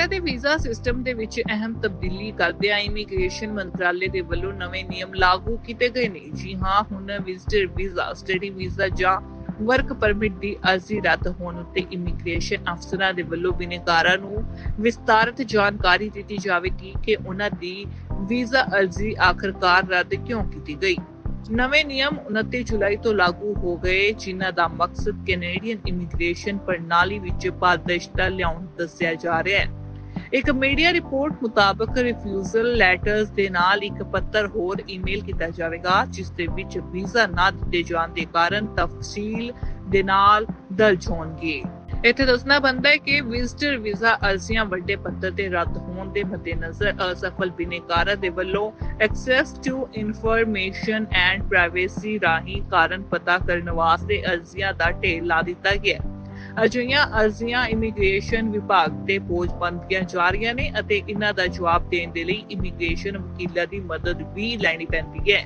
Canada ਦੇ visa system ਦੇ ਵਿੱਚ ਅਹਿਮ ਤਬਦੀਲੀ ਕਰਦਿਆਂ ਇਮੀਗ੍ਰੇਸ਼ਨ ਮੰਤਰਾਲੇ ਦੇ ਵੱਲੋਂ ਨਵੇਂ ਨਿਯਮ ਲਾਗੂ ਕੀਤੇ ਗਏ ਨੇ। ਜੀ ਹਾਂ, ਹੁਣ ਵਿਜ਼ਟਰ ਵੀਜ਼ਾ, ਸਟੱਡੀ ਵੀਜ਼ਾ ਜਾਂ ਵਰਕ ਪਰਮਿਟ ਦੀ ਅਰਜ਼ੀ ਰੱਦ ਹੋਣ ਉੱਤੇ ਇਮੀਗ੍ਰੇਸ਼ਨ ਅਫਸਰਾਂ ਦੇ ਵੱਲੋਂ ਬਿਨੇਕਾਰਾਂ ਨੂੰ ਵਿਸਤਾਰਤ ਜਾਣਕਾਰੀ ਦਿੱਤੀ ਜਾਵੇਗੀ ਕਿ ਉਹਨਾਂ ਦੀ ਵੀਜ਼ਾ ਅਰਜ਼ੀ ਆਖਰਕਾਰ ਰੱਦ ਕਿਉਂ ਕੀਤੀ ਗਈ। ਨਵੇਂ ਨਿਯਮ 29 ਜੁਲਾਈ ਤੋਂ ਲਾਗੂ ਹੋ ਗਏ, ਜਿਨ੍ਹਾਂ ਦਾ ਮਕਸਦ ਕੈਨੇਡੀਅਨ ਇਮੀਗ੍ਰੇਸ਼ਨ ਪ੍ਰਣਾਲੀ ਵਿੱਚ ਪਾਰਦਰਸ਼ਤਾ ਲਿਆਉਣ ਦੱਸਿਆ ਜਾ ਰਿਹਾ ਹੈ। ਇੱਕ ਮੀਡੀਆ ਰਿਪੋਰਟ ਮੁਤਾਬਕ ਰਿਫਿਊਜ਼ਲ ਲੈਟਰਸ ਦੇ ਨਾਲ ਇੱਕ ਪੱਤਰ ਹੋਰ ਈਮੇਲ ਕੀਤਾ ਜਾਵੇਗਾ, ਜਿਸ ਦੇ ਵਿੱਚ ਵੀਜ਼ਾ ਨਾ ਦਿੱਤੇ ਜਾਣ ਦੇ ਕਾਰਨ ਤਫਸੀਲ ਦੇ ਨਾਲ ਦਰਜ ਹੋਣਗੇ। ਇੱਥੇ ਦੱਸਣਾ ਬੰਦਾ ਹੈ ਕਿ ਵਿਜ਼ਟਰ ਵੀਜ਼ਾ ਅਰਜ਼ੀਆਂ ਵੱਡੇ ਪੱਤਰ ਤੇ ਰੱਦ ਹੋਣ ਦੇ ਮੱਦੇਨਜ਼ਰ ਅਸਫਲ ਬਿਨੇਕਾਰਾਂ ਦੇ ਵੱਲੋਂ access to information and privacy ਰਾਹੀਂ ਕਾਰਨ ਪਤਾ ਕਰਨ ਵਾਸਤੇ ਅਰਜ਼ੀਆਂ ਦਾ ਢੇਰ ਲਾ ਦਿੱਤਾ ਗਿਆ। ਅਜਿਹੀਆਂ ਅਰਜ਼ੀਆਂ ਇਮੀਗ੍ਰੇਸ਼ਨ ਵਿਭਾਗ ਤੇ ਬੋਝ ਬਣਦੀਆਂ ਜਾ ਰਹੀਆਂ ਨੇ ਅਤੇ ਇਹਨਾਂ ਦਾ ਜਵਾਬ ਦੇਣ ਦੇ ਲਈ ਇਮੀਗ੍ਰੇਸ਼ਨ ਵਕੀਲਾਂ ਦੀ ਮਦਦ ਵੀ ਲੈਣੀ ਪੈਂਦੀ ਹੈ।